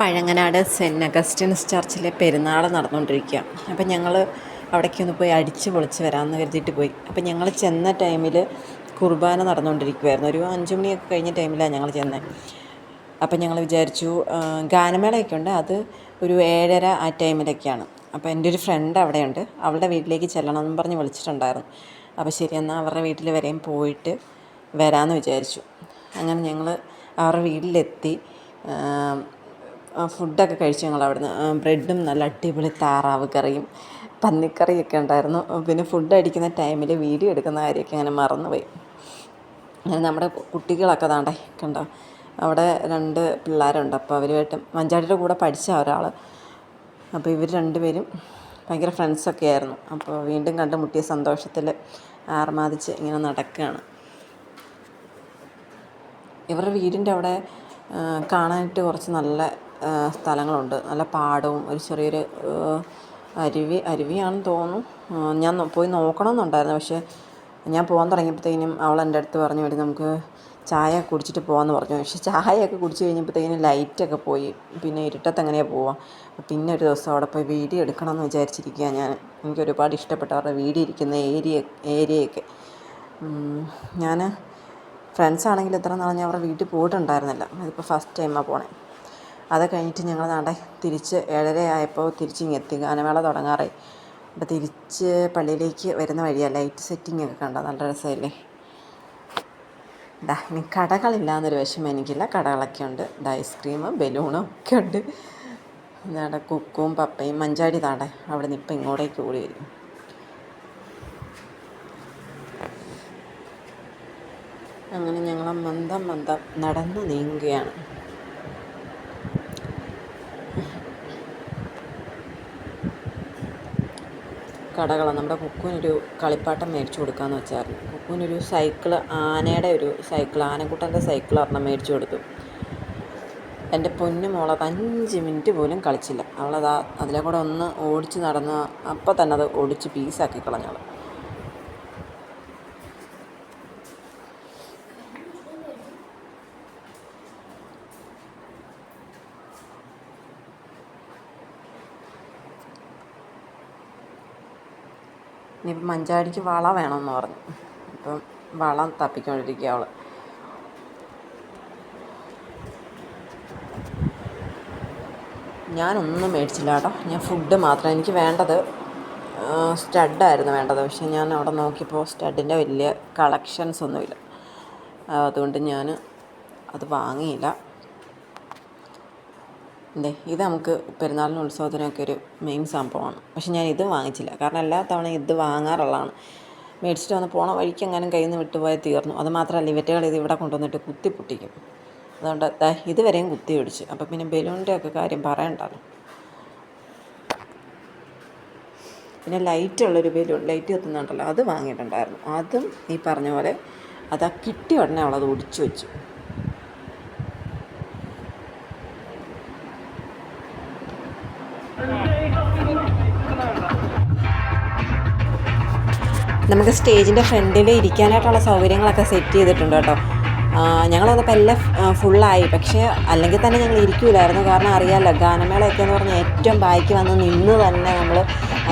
Pazhanganad saint Augustine's ചർച്ചിലെ പെരുന്നാൾ നടന്നുകൊണ്ടിരിക്കുക അപ്പം ഞങ്ങൾ അവിടേക്കൊന്ന് പോയി അടിച്ച് പൊളിച്ച് വരാമെന്ന് കരുതിയിട്ട് പോയി. അപ്പം ഞങ്ങൾ ചെന്ന ടൈമിൽ കുർബാന നടന്നുകൊണ്ടിരിക്കുമായിരുന്നു ഒരു അഞ്ച് മണിയൊക്കെ കഴിഞ്ഞ ടൈമിലാണ് ഞങ്ങൾ ചെന്നത് അപ്പം ഞങ്ങൾ വിചാരിച്ചു ഗാനമേളയൊക്കെ ഉണ്ട് അത് ഒരു ഏഴര ആ ടൈമിലൊക്കെയാണ്. അപ്പോൾ എന്റെ ഒരു ഫ്രണ്ട് അവിടെയുണ്ട്. അവളുടെ വീട്ടിലേക്ക് ചെല്ലണം എന്ന് പറഞ്ഞ് വിളിച്ചിട്ടുണ്ടായിരുന്നു. അപ്പോൾ ശരി എന്നാൽ അവരുടെ വീട്ടിൽ വരെയും പോയിട്ട് വരാമെന്ന് വിചാരിച്ചു. അങ്ങനെ ഞങ്ങൾ അവരുടെ വീട്ടിലെത്തി. ഫുഡൊക്കെ കഴിച്ചു ഞങ്ങൾ അവിടുന്ന്. ബ്രെഡും നല്ല അടിപൊളി താറാവ് കറിയും പന്നിക്കറിയൊക്കെ ഉണ്ടായിരുന്നു. പിന്നെ ഫുഡ് അടിക്കുന്ന ടൈമിൽ വീഡിയോ എടുക്കുന്ന കാര്യമൊക്കെ അങ്ങനെ മറന്നുപോയി. അങ്ങനെ നമ്മുടെ കുട്ടികളൊക്കെ താണ്ടേ കണ്ടോ അവിടെ രണ്ട് പിള്ളേരുണ്ട്. അപ്പോൾ അവരുമായിട്ട് മഞ്ചാടിയുടെ കൂടെ പഠിച്ച ഒരാൾ അപ്പോൾ ഇവർ രണ്ടുപേരും ഭയങ്കര ഫ്രണ്ട്സൊക്കെ ആയിരുന്നു. അപ്പോൾ വീണ്ടും കണ്ടുമുട്ടിയ സന്തോഷത്തിൽ ആർമാദിച്ച് ഇങ്ങനെ നടക്കുകയാണ്. ഇവരുടെ വീടിന്റെ അവിടെ കാണാനായിട്ട് കുറച്ച് നല്ല സ്ഥലങ്ങളുണ്ട്. നല്ല പാടവും ഒരു ചെറിയൊരു അരുവി അരുവിയാണെന്ന് തോന്നുന്നു. ഞാൻ പോയി നോക്കണമെന്നുണ്ടായിരുന്നു. പക്ഷേ ഞാൻ പോകാൻ തുടങ്ങിയപ്പോഴത്തേനും അവൾ എന്റെ അടുത്ത് പറഞ്ഞു വേണ്ടി നമുക്ക് ചായ കുടിച്ചിട്ട് പോകാമെന്ന് പറഞ്ഞു. പക്ഷേ ചായയൊക്കെ കുടിച്ച് കഴിഞ്ഞപ്പോഴത്തേനും ലൈറ്റൊക്കെ പോയി. പിന്നെ ഇരുട്ടത്ത് എങ്ങനെയാണ് പോവാം? പിന്നെ ഒരു ദിവസം അവിടെ പോയി വീഡിയോ എടുക്കണമെന്ന് വിചാരിച്ചിരിക്കുക ഞാൻ. എനിക്ക് ഒരുപാട് ഇഷ്ടപ്പെട്ട അവരുടെ വീഡിയോ ഇരിക്കുന്ന ഏരിയ ഏരിയയൊക്കെ. ഞാൻ ഫ്രണ്ട്സ് ആണെങ്കിൽ ഇത്ര നാളെ ഞാൻ അവരുടെ വീട്ടിൽ പോയിട്ടുണ്ടായിരുന്നില്ല. അതിപ്പോൾ ഫസ്റ്റ് ടൈമാണ് പോണേ. അത് കഴിഞ്ഞിട്ട് ഞങ്ങൾ നട തിരിച്ച് ഏഴര ആയപ്പോൾ തിരിച്ചിങ്ങ് എത്തി ഗാനമേള തുടങ്ങാറായി. അപ്പോൾ തിരിച്ച് പള്ളിയിലേക്ക് വരുന്ന വഴിയാണ് ലൈറ്റ് സെറ്റിംഗ് ഒക്കെ കണ്ടോ? നല്ല രസമല്ലേ? ഡാ ഇനി കടകളില്ലാന്നൊരു വിഷമം എനിക്കില്ല. കടകളൊക്കെ ഉണ്ട്. ഡാ ഐസ്ക്രീം ബലൂണും ഒക്കെ ഉണ്ട്. ഇതാടെ കുക്കും പപ്പയും മഞ്ചാടി താടെ അവിടെ നിന്ന് ഇപ്പം ഇങ്ങോട്ടേക്ക് ഓടി വരും. അങ്ങനെ ഞങ്ങൾ മന്ദം മന്ദം നടന്നു നീങ്ങുകയാണ്. കടകളാണ്. നമ്മുടെ കുക്കുവിനൊരു കളിപ്പാട്ടം മേടിച്ചു കൊടുക്കാമെന്ന് വെച്ചായിരുന്നു. കുക്കുവിനൊരു സൈക്കിൾ ആനയുടെ ഒരു സൈക്കിൾ ആനക്കുട്ടന്റെ സൈക്കിൾ ഒരെണ്ണം മേടിച്ചു കൊടുത്തു. എന്റെ പൊന്നു മോളത് അഞ്ച് മിനിറ്റ് പോലും കളിച്ചില്ല. അവളത് അതിലെ കൂടെ ഒന്ന് ഓടിച്ച് നടന്ന് അപ്പം തന്നെ അത് ഓടിച്ച് പീസാക്കി കളഞ്ഞവൾ ഇനിയിപ്പം മഞ്ചാടിക്ക് വള വേണമെന്ന് പറഞ്ഞു. അപ്പം വളം തപ്പിക്കൊണ്ടിരിക്കുക അവൾ ഞാനൊന്നും മേടിച്ചില്ല കേട്ടോ. ഞാൻ ഫുഡ് മാത്രം. എനിക്ക് വേണ്ടത് സ്റ്റഡായിരുന്നു വേണ്ടത്. പക്ഷേ ഞാൻ അവിടെ നോക്കിയപ്പോൾ സ്റ്റഡിന്റെ വലിയ കളക്ഷൻസ് ഒന്നുമില്ല. അതുകൊണ്ട് ഞാൻ അത് വാങ്ങിയില്ല. അതെ ഇത് നമുക്ക് പെരുന്നാളിനും ഉത്സവത്തിനൊക്കെ ഒരു മെയിൻ സംഭവമാണ്. പക്ഷെ ഞാൻ ഇത് വാങ്ങിച്ചില്ല. കാരണം എല്ലാ തവണയും ഇത് വാങ്ങാറുള്ളതാണ്. മേടിച്ചിട്ട് വന്ന് പോണ വഴിക്ക് എങ്ങാനും കയ്യിൽ നിന്ന് വിട്ടുപോയാൽ തീർന്നു. അത് മാത്രമല്ല ഇവറ്റകൾ ഇത് ഇവിടെ കൊണ്ടുവന്നിട്ട് കുത്തി പൊട്ടിക്കും. അതുകൊണ്ട് ഇതുവരെയും കുത്തി ഒടിച്ച്. അപ്പം പിന്നെ ബലൂണിന്റെ ഒക്കെ കാര്യം പറയണ്ടല്ലോ. പിന്നെ ലൈറ്റുള്ളൊരു ബലൂൺ ലൈറ്റ് കത്തുന്നുണ്ടല്ലോ അത് വാങ്ങിയിട്ടുണ്ടായിരുന്നു. അതും ഈ പറഞ്ഞ പോലെ അത് കിട്ടിയ ഉടനെ അവളത് ഒടിച്ചു വെച്ചു. നമുക്ക് സ്റ്റേജിന്റെ ഫ്രണ്ടിൽ ഇരിക്കാനായിട്ടുള്ള സൗകര്യങ്ങളൊക്കെ സെറ്റ് ചെയ്തിട്ടുണ്ട് കേട്ടോ. ഞങ്ങൾ വന്നപ്പോൾ എല്ലാം ഫുള്ളായി പക്ഷേ അല്ലെങ്കിൽ തന്നെ ഞങ്ങൾ ഇരിക്കൂലായിരുന്നു. കാരണം അറിയാമല്ലോ ഗാനമേളയൊക്കെ എന്ന് പറഞ്ഞാൽ ഏറ്റവും ബാക്കി വന്ന് നിന്ന് തന്നെ നമ്മൾ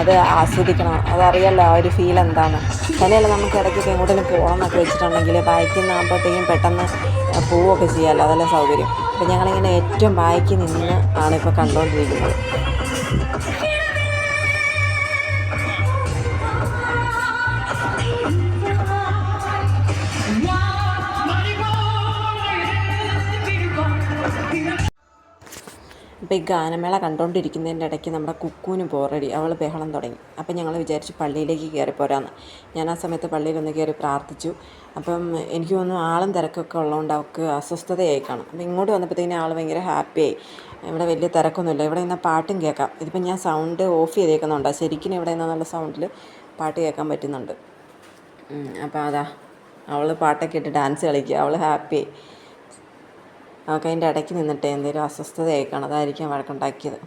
അത് ആസ്വദിക്കണം. അതറിയാമല്ലോ ആ ഒരു ഫീൽ എന്താണ് തന്നെയല്ല നമുക്ക് ഇടയ്ക്കൊക്കെ എങ്ങോട്ടെങ്കിലും പോകണം എന്നൊക്കെ വെച്ചിട്ടുണ്ടെങ്കിൽ ബാക്കിൽ നിന്നാകുമ്പോഴത്തേക്കും പെട്ടെന്ന് പോവുകയൊക്കെ ചെയ്യാമല്ലോ അതല്ല സൗകര്യം. അപ്പോൾ ഞങ്ങളിങ്ങനെ ഏറ്റവും ബാക്കി നിന്ന് ആണ് ഇപ്പോൾ കണ്ടുകൊണ്ടിരിക്കുന്നത് അപ്പോൾ ഈ ഗാനമേള കണ്ടുകൊണ്ടിരിക്കുന്നതിന്റെ ഇടയ്ക്ക് നമ്മുടെ കുക്കൂന് ബോറടി അവൾ ബഹളം തുടങ്ങി. അപ്പം ഞങ്ങൾ വിചാരിച്ചു പള്ളിയിലേക്ക് കയറി പോരാന്ന്. ഞാൻ ആ സമയത്ത് പള്ളിയിലൊന്ന് കയറി പ്രാർത്ഥിച്ചു. അപ്പം എനിക്ക് തോന്നുന്നു ആളും തിരക്കൊക്കെ ഉള്ളതുകൊണ്ട് അവൾക്ക് അസ്വസ്ഥതയായി കാണും. അപ്പം ഇങ്ങോട്ട് വന്നപ്പോഴത്തേക്കിനും ആൾ ഭയങ്കര ഹാപ്പിയായി. ഇവിടെ വലിയ തിരക്കൊന്നുമില്ല. ഇവിടെ നിന്ന് പാട്ടും കേൾക്കാം. ഇതിപ്പം ഞാൻ സൗണ്ട് ഓഫ് ചെയ്തേക്കുന്നുണ്ട്. ശരിക്കും ഇവിടെ നിന്ന് നല്ല സൗണ്ടിൽ പാട്ട് കേൾക്കാൻ പറ്റുന്നുണ്ട്. അപ്പോൾ അതാ. അവൾ പാട്ടൊക്കെ ഇട്ട് ഡാൻസ് കളിക്കുക. അവൾ ഹാപ്പിയായി. അവൾക്ക് അതിന്റെ ഇടയ്ക്ക് നിന്നിട്ട് എന്തെങ്കിലും അസ്വസ്ഥതയായി കാണും അതായിരിക്കാം വഴക്കുണ്ടാക്കിയത്.